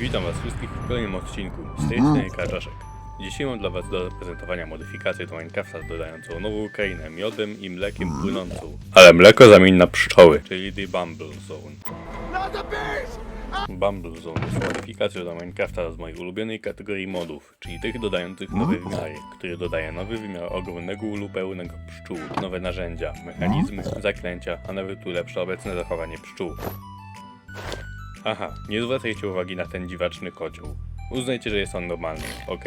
Witam Was wszystkich w kolejnym odcinku z tej strony Kaczaszek. Dzisiaj mam dla Was do zaprezentowania modyfikację do Minecrafta dodającą nową krainę miodem i mlekiem płynącą. Ale mleko zamień na pszczoły, czyli The Bumble Zone. Bumble Zone jest modyfikacją do Minecrafta z mojej ulubionej kategorii modów, czyli tych dodających nowe wymiary, który dodaje nowy wymiar ogromnego ulu pełnego pszczół, nowe narzędzia, mechanizmy, zaklęcia, a nawet ulepsza obecne zachowanie pszczół. Aha, nie zwracajcie uwagi na ten dziwaczny kocioł. Uznajcie, że jest on normalny, ok?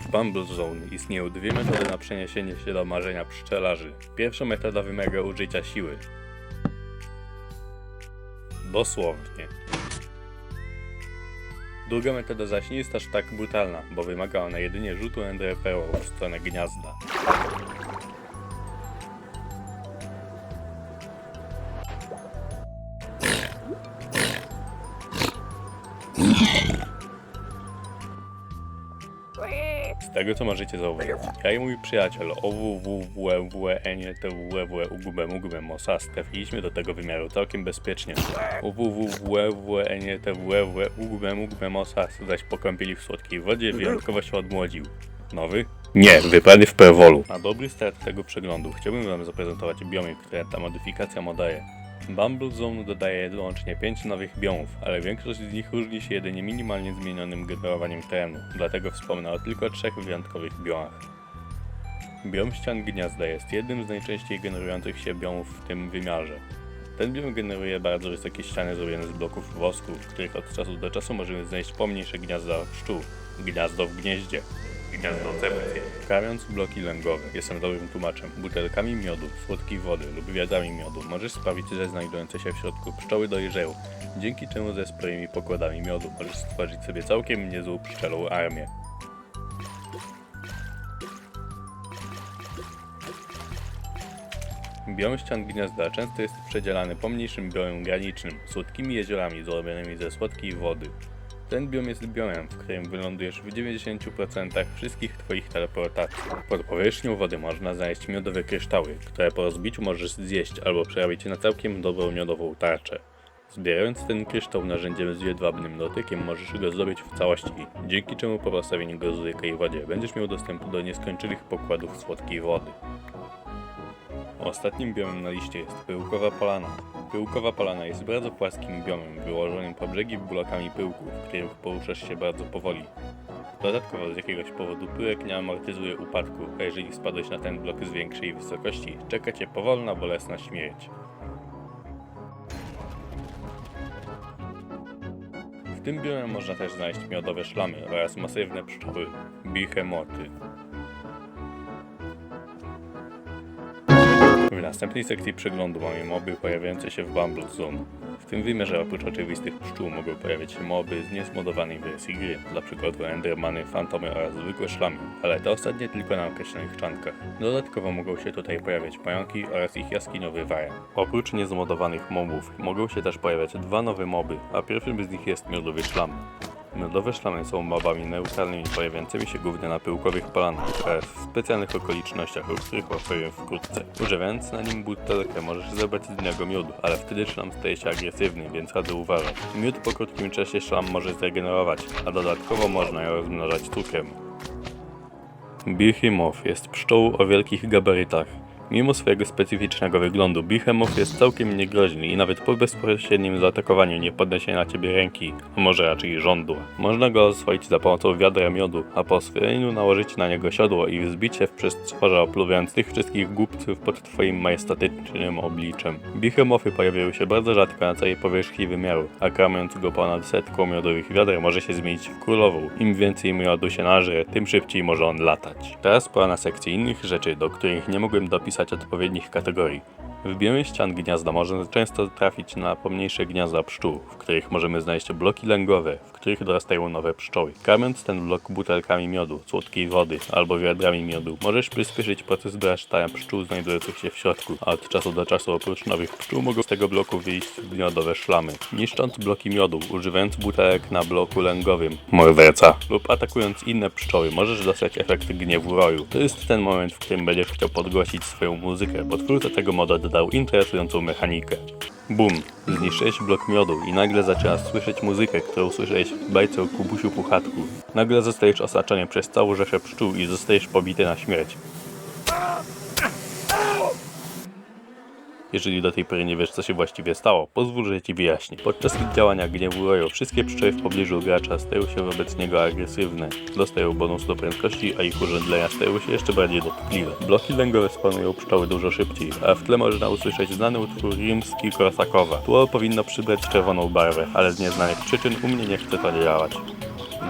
W Bumble Zone istnieją dwie metody na przeniesienie się do marzenia pszczelarzy. Pierwsza metoda wymaga użycia siły. Dosłownie. Druga metoda zaś nie jest aż tak brutalna, bo wymaga ona jedynie rzutu enderpearl w stronę gniazda. Tego co możecie zauważyć, ja i mój przyjaciel Ugubem Mosas trafiliśmy do tego wymiaru całkiem bezpiecznie. OWWWWNTWWW Ugubem Ugubem Mosas zaś pokąpieli w słodkiej wodzie wyjątkowo się odmłodził. Nowy? Nie, wybrany w Perwolu. Na dobry start tego przeglądu chciałbym wam zaprezentować biomy, które ta modyfikacja ma daje. Bumble Zone dodaje wyłącznie 5 nowych biomów, ale większość z nich różni się jedynie minimalnie zmienionym generowaniem terenu, dlatego wspomnę o tylko trzech wyjątkowych biomach. Biom ścian gniazda jest jednym z najczęściej generujących się biomów w tym wymiarze. Ten biom generuje bardzo wysokie ściany zrobione z bloków wosku, w których od czasu do czasu możemy znaleźć pomniejsze gniazda pszczół, gniazdo w gnieździe, gniazdocepcje. Karmiąc bloki lęgowe, jestem dobrym tłumaczem, butelkami miodu, słodkiej wody lub wiadrami miodu możesz sprawić, że znajdujące się w środku pszczoły dojrzeją, dzięki czemu ze swoimi pokładami miodu możesz stworzyć sobie całkiem niezłą pszczelą armię. Biom ścian gniazda często jest przedzielany pomniejszym biomem granicznym, słodkimi jeziorami zrobionymi ze słodkiej wody. Ten biom jest biomem, w którym wylądujesz w 90% wszystkich Twoich teleportacji. Pod powierzchnią wody można znaleźć miodowe kryształy, które po rozbiciu możesz zjeść albo przerabić na całkiem dobrą miodową tarczę. Zbierając ten kryształ narzędziem z jedwabnym dotykiem możesz go zdobyć w całości, dzięki czemu po postawieniu go zwykłej wodzie będziesz miał dostęp do nieskończonych pokładów słodkiej wody. Ostatnim biomem na liście jest pyłkowa polana. Pyłkowa polana jest bardzo płaskim biomem wyłożonym po brzegi blokami pyłku, w których poruszasz się bardzo powoli. Dodatkowo z jakiegoś powodu pyłek nie amortyzuje upadku, a jeżeli spadłeś na ten blok z większej wysokości, czeka cię powolna, bolesna śmierć. W tym biomie można też znaleźć miodowe szlamy oraz masywne pszczoły, bichemoty. W następnej sekcji przeglądu mamy moby pojawiające się w Bumble Zone. W tym wymiarze oprócz oczywistych pszczół mogą pojawiać się moby z niezmodowanej wersji gry, dla przykładu endermany, fantomy oraz zwykłe szlamy, ale to ostatnie tylko na określonych czankach. Dodatkowo mogą się tutaj pojawiać pająki oraz ich jaskiniowy wariant. Oprócz niezmodowanych mobów mogą się też pojawiać dwa nowe moby, a pierwszym z nich jest miodowy szlam. Miodowe szlamy są mobami neutralnymi pojawiającymi się głównie na pyłkowych polanach oraz w specjalnych okolicznościach, o których opowiem wkrótce. Używając na nim butelkę możesz zebrać z niego miód, ale wtedy szlam staje się agresywny, więc radzę uważać. Miód po krótkim czasie szlam może zregenerować, a dodatkowo można ją rozmnażać cukrem. Behemoth jest pszczołą o wielkich gabarytach. Mimo swojego specyficznego wyglądu, Behemoth jest całkiem niegroźny i nawet po bezpośrednim zaatakowaniu nie podniesie na ciebie ręki, a może raczej żądła. Można go oswoić za pomocą wiadra miodu, a po oswojeniu nałożyć na niego siodło i wzbić się w przestworze opluwiając tych wszystkich głupców pod twoim majestatycznym obliczem. Behemothy pojawiają się bardzo rzadko na całej powierzchni wymiaru, a karmiąc go ponad setką miodowych wiader może się zmienić w królową. Im więcej miodu się nażre, tym szybciej może on latać. Teraz pora na sekcję innych rzeczy, do których nie mogłem dopisać odpowiednich kategorii. W biomie ścian gniazda można często trafić na pomniejsze gniazda pszczół, w których możemy znaleźć bloki lęgowe, w których dorastają nowe pszczoły. Karmiąc ten blok butelkami miodu, słodkiej wody albo wiadrami miodu, możesz przyspieszyć proces dorastania pszczół znajdujących się w środku, a od czasu do czasu oprócz nowych pszczół mogą z tego bloku wyjść miodowe szlamy. Niszcząc bloki miodu, używając butelek na bloku lęgowym, morderca, lub atakując inne pszczoły, możesz dostać efekt gniewu roju. To jest ten moment, w którym będziesz chciał podgłosić swoją muzykę, bo twórca tego moda dodaje dodał interesującą mechanikę. Bum! Zniszczyłeś blok miodu i nagle zaczynasz słyszeć muzykę, którą słyszałeś w bajce o Kubusiu Puchatku. Nagle zostajesz osaczony przez całą rzeszę pszczół i zostajesz pobity na śmierć. Jeżeli do tej pory nie wiesz, co się właściwie stało, pozwól, że ci wyjaśnię. Podczas działania gniewu roju, wszystkie pszczoły w pobliżu gracza stają się wobec niego agresywne. Dostają bonus do prędkości, a ich urządzenia stają się jeszcze bardziej dotkliwe. Bloki lęgowe spanują pszczoły dużo szybciej, a w tle można usłyszeć znany utwór rimski Korsakowa. Tło powinno przybrać czerwoną barwę, ale z nieznanych przyczyn u mnie nie chce to działać.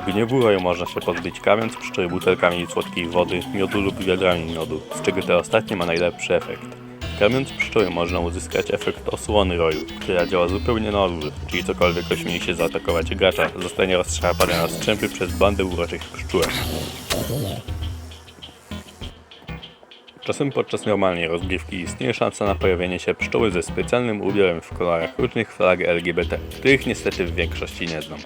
Gniewu roju można się pozbyć kamiąc pszczoły butelkami słodkiej wody, miodu lub wiadrami miodu, z czego te ostatnie ma najlepszy efekt. Karmiąc pszczoły można uzyskać efekt osłony roju, która działa zupełnie na odwrót, czyli cokolwiek ośmieli się zaatakować gracza, zostanie rozszarpany na strzępy przez bandę uroczych pszczółek. Czasem podczas normalnej rozgrywki istnieje szansa na pojawienie się pszczoły ze specjalnym ubiorem w kolorach różnych flag LGBT, których niestety w większości nie znam.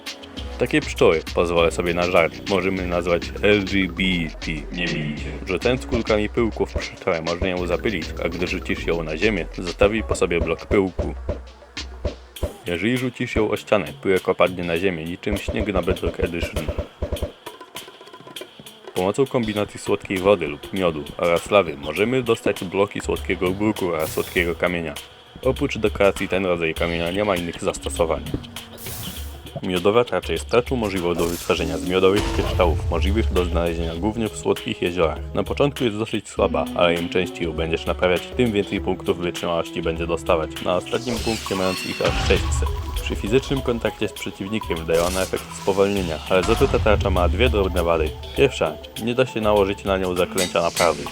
Takie pszczoły, pozwolę sobie na żart, możemy nazwać LGBT. Nie bijcie. Rzucając kulkami pyłku w pszczołę można ją zapylić, a gdy rzucisz ją na ziemię, zostawi po sobie blok pyłku. Jeżeli rzucisz ją o ścianę, pyłek opadnie na ziemię niczym śnieg na Bedrock Edition. Pomocą kombinacji słodkiej wody lub miodu oraz lawy możemy dostać bloki słodkiego bruku oraz słodkiego kamienia. Oprócz dekoracji ten rodzaj kamienia nie ma innych zastosowań. Miodowa tarcza jest tarczą możliwą do wytwarzania z miodowych kryształów, możliwych do znalezienia głównie w słodkich jeziorach. Na początku jest dosyć słaba, ale im częściej ją będziesz naprawiać, tym więcej punktów wytrzymałości będzie dostawać. Na ostatnim punkcie mając ich aż 600. Przy fizycznym kontakcie z przeciwnikiem daje ona efekt spowolnienia, ale za to ta tarcza ma dwie drobne wady. Pierwsza, nie da się nałożyć na nią zaklęcia naprawy.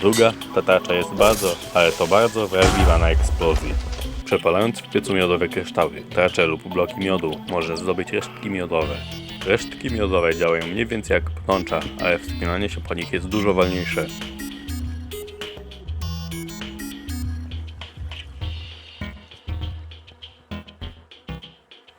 Druga, ta tarcza jest bardzo, ale to bardzo wrażliwa na eksplozję. Przepalając w piecu miodowe kryształy, tracze lub bloki miodu, można zdobyć resztki miodowe. Resztki miodowe działają mniej więcej jak pnącza, ale wspinanie się po nich jest dużo wolniejsze.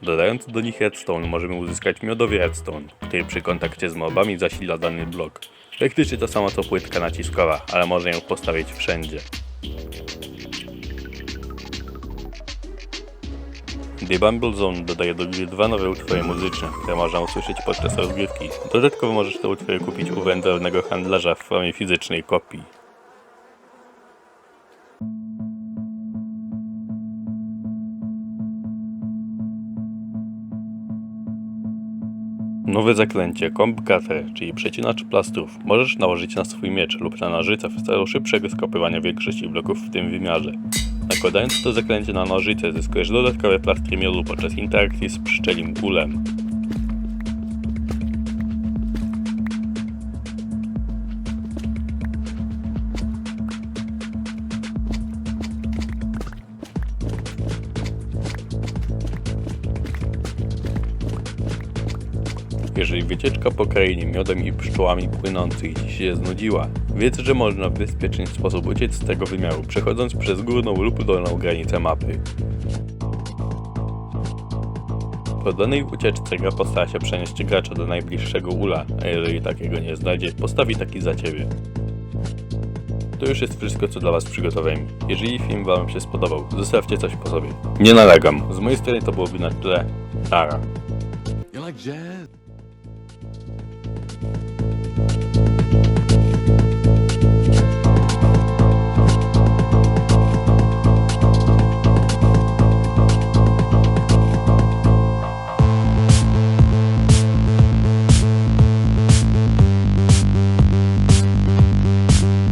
Dodając do nich redstone możemy uzyskać miodowy redstone, który przy kontakcie z mobami zasila dany blok. Praktycznie to samo co płytka naciskowa, ale można ją postawić wszędzie. The Bumble Zone dodaje do gry dwa nowe utwory muzyczne, które można usłyszeć podczas rozgrywki. Dodatkowo możesz te utwory kupić u wędrownego handlarza w formie fizycznej kopii. Nowe zaklęcie Comb Cutter, czyli przecinacz plastrów, możesz nałożyć na swój miecz lub na nożyce w celu szybszego skopywania większości bloków w tym wymiarze. Nakładając to zaklęcie na nożyce zyskujesz dodatkowe plastry miodu podczas interakcji z pszczelim ulem. Jeżeli wycieczka po krainie miodem i pszczołami płynących Ci się znudziła, wiedz, że można w bezpieczny sposób uciec z tego wymiaru, przechodząc przez górną lub dolną granicę mapy. Po danej ucieczce gra postara się przenieść gracza do najbliższego ula, a jeżeli takiego nie znajdzie, postawi taki za Ciebie. To już jest wszystko, co dla Was przygotowałem. Jeżeli film Wam się spodobał, zostawcie coś po sobie. Nie nalegam. Z mojej strony to byłoby na tyle. Nara. You like jazz?